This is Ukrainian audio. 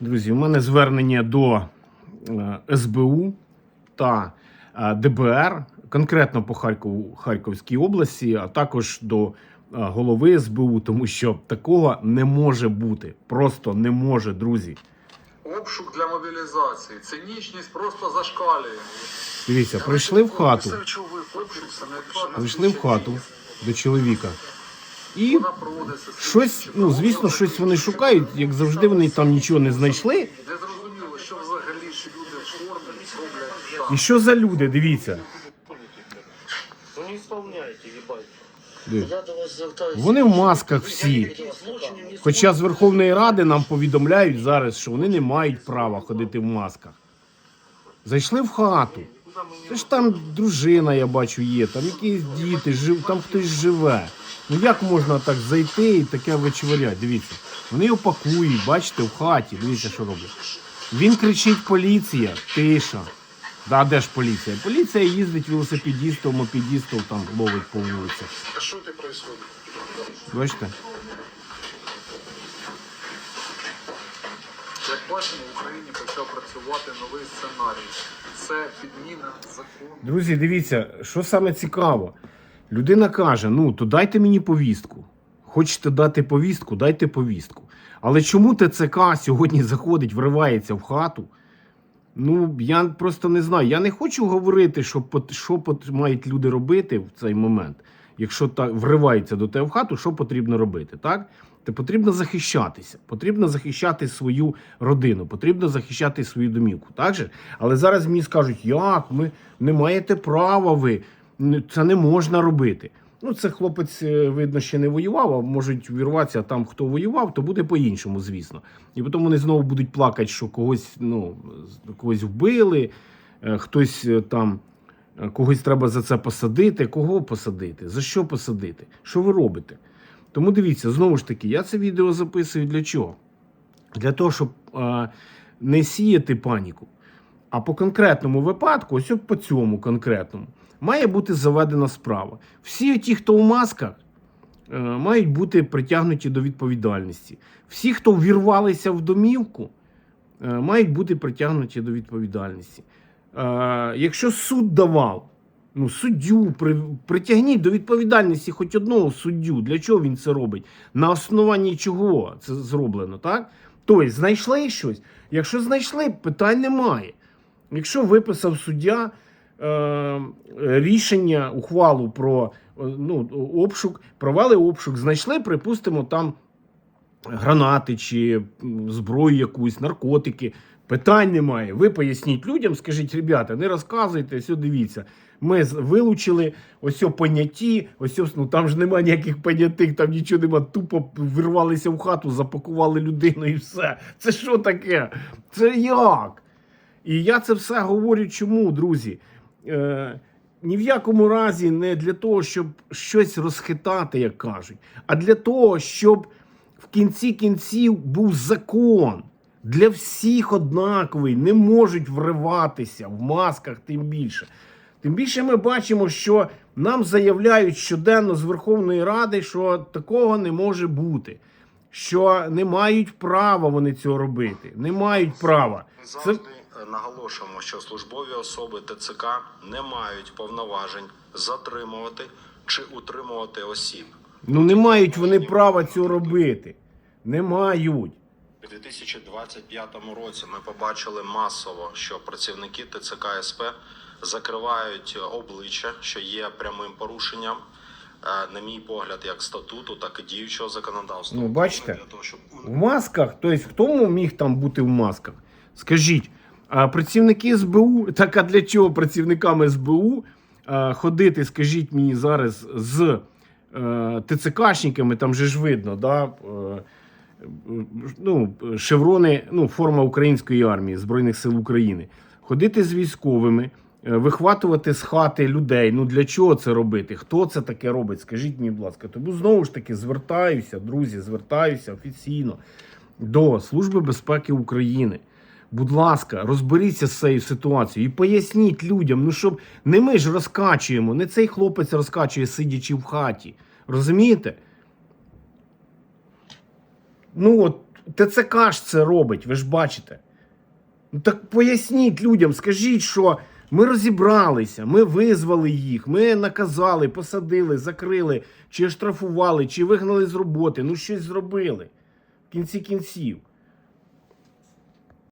Друзі, у мене звернення до е, СБУ та е, ДБР, конкретно по Харкову, Харківській області, а також до е, голови СБУ, тому що такого не може бути. Просто не може, друзі. Обшук для мобілізації. Цинічність просто зашкалює. Дивіться, прийшли в хату, прийшли в хату до чоловіка. І щось, ну звісно, щось вони шукають. Як завжди, вони там нічого не знайшли. І що за люди? Дивіться. Вони в масках всі. Хоча з Верховної Ради нам повідомляють зараз, що вони не мають права ходити в масках. Зайшли в хату. Це ж там дружина, я бачу, є, там якісь діти, жив, там хтось живе. Ну як можна так зайти і таке вичворять? Дивіться, вони його пакують, бачите, в хаті. Дивіться, що роблять. Він кричить: поліція, тиша. Да, де ж поліція? Поліція їздить велосипедістів, мопедістів, там ловить по вулицях. А що це происходит? Бачите? Як бачимо, в Україні почав працювати новий сценарій. Це підміна закону. Друзі, дивіться, що саме цікаво. Людина каже: ну, то дайте мені повістку. Хочете дати повістку, дайте повістку. Але чому ТЦК сьогодні заходить, вривається в хату? Ну, я просто не знаю. Я не хочу говорити, що, що мають люди робити в цей момент. Якщо так вривається до тебе в хату, що потрібно робити? Так? Те потрібно захищатися, потрібно захищати свою родину, потрібно захищати свою домівку. Так же? Але зараз мені скажуть, як ми не маєте права ви, це не можна робити. Ну, це хлопець, е, видно, ще не воював, а можуть вірватися там, хто воював, то буде по-іншому, звісно. І потім вони знову будуть плакати, що когось, ну, когось вбили, е, хтось е, там. Когось треба за це посадити. Кого посадити? За що посадити? Що ви робите? Тому дивіться, знову ж таки, я це відео записую для чого? Для того, щоб е, не сіяти паніку. А по конкретному випадку, ось по цьому конкретному, має бути заведена справа. Всі ті, хто в масках, е, мають бути притягнуті до відповідальності. Всі, хто ввірвалися в домівку, е, мають бути притягнуті до відповідальності. Е, Якщо суд давав, ну, суддю притягніть до відповідальності хоч одного суддю. Для чого він це робить? На основанні чого це зроблено, так? Тобто, знайшли щось. Якщо знайшли, питань немає. Якщо виписав суддя е, рішення, ухвалу про е, ну, обшук, провели обшук, знайшли, припустимо, там гранати чи зброю якусь, наркотики. Питань немає. Ви поясніть людям, скажіть, ребята, не розказуйте, все дивіться. Ми вилучили ось о понятті, ось ну там ж немає ніяких понятих, там нічого нема. Тупо вирвалися в хату, запакували людину і все. Це що таке? Це як? І я це все говорю чому, друзі? Е, ні в якому разі не для того, щоб щось розхитати, як кажуть, а для того, щоб в кінці кінців був закон. Для всіх однаковий, не можуть вриватися в масках, тим більше. Тим більше ми бачимо, що нам заявляють щоденно з Верховної Ради, що такого не може бути, що не мають права вони цього робити. Не мають права. Ми Це завжди е, наголошуємо, що службові особи ТЦК не мають повноважень затримувати чи утримувати осіб. ну не мають вони права цього робити. Не мають. У 2025 році ми побачили масово, що працівники ТЦК СП закривають обличчя, що є прямим порушенням, е, на мій погляд, як статуту, так і діючого законодавства. Ну, бачите? Для того, щоб В масках, тобто хто міг там бути в масках? Скажіть, а працівники СБУ, так а для чого працівникам СБУ а, ходити, скажіть мені зараз з е, ТЦКшниками, там же ж видно, да, е, ну, шеврони, ну, форма української армії, Збройних сил України. Ходити з військовими, е, вихватувати з хати людей. Ну для чого це робити? Хто це таке робить? Скажіть мені, будь ласка. Тому знову ж таки звертаюся, друзі, звертаюся офіційно до Служби безпеки України. Будь ласка, розберіться з цією ситуацією і поясніть людям, ну щоб не ми ж розкачуємо, не цей хлопець розкачує, сидячи в хаті. Розумієте? Ну от ТЦК ж це робить, ви ж бачите. Ну так поясніть людям, скажіть, що ми розібралися, ми визвали їх, ми наказали, посадили, закрили, чи штрафували, чи вигнали з роботи. Ну щось зробили в кінці кінців.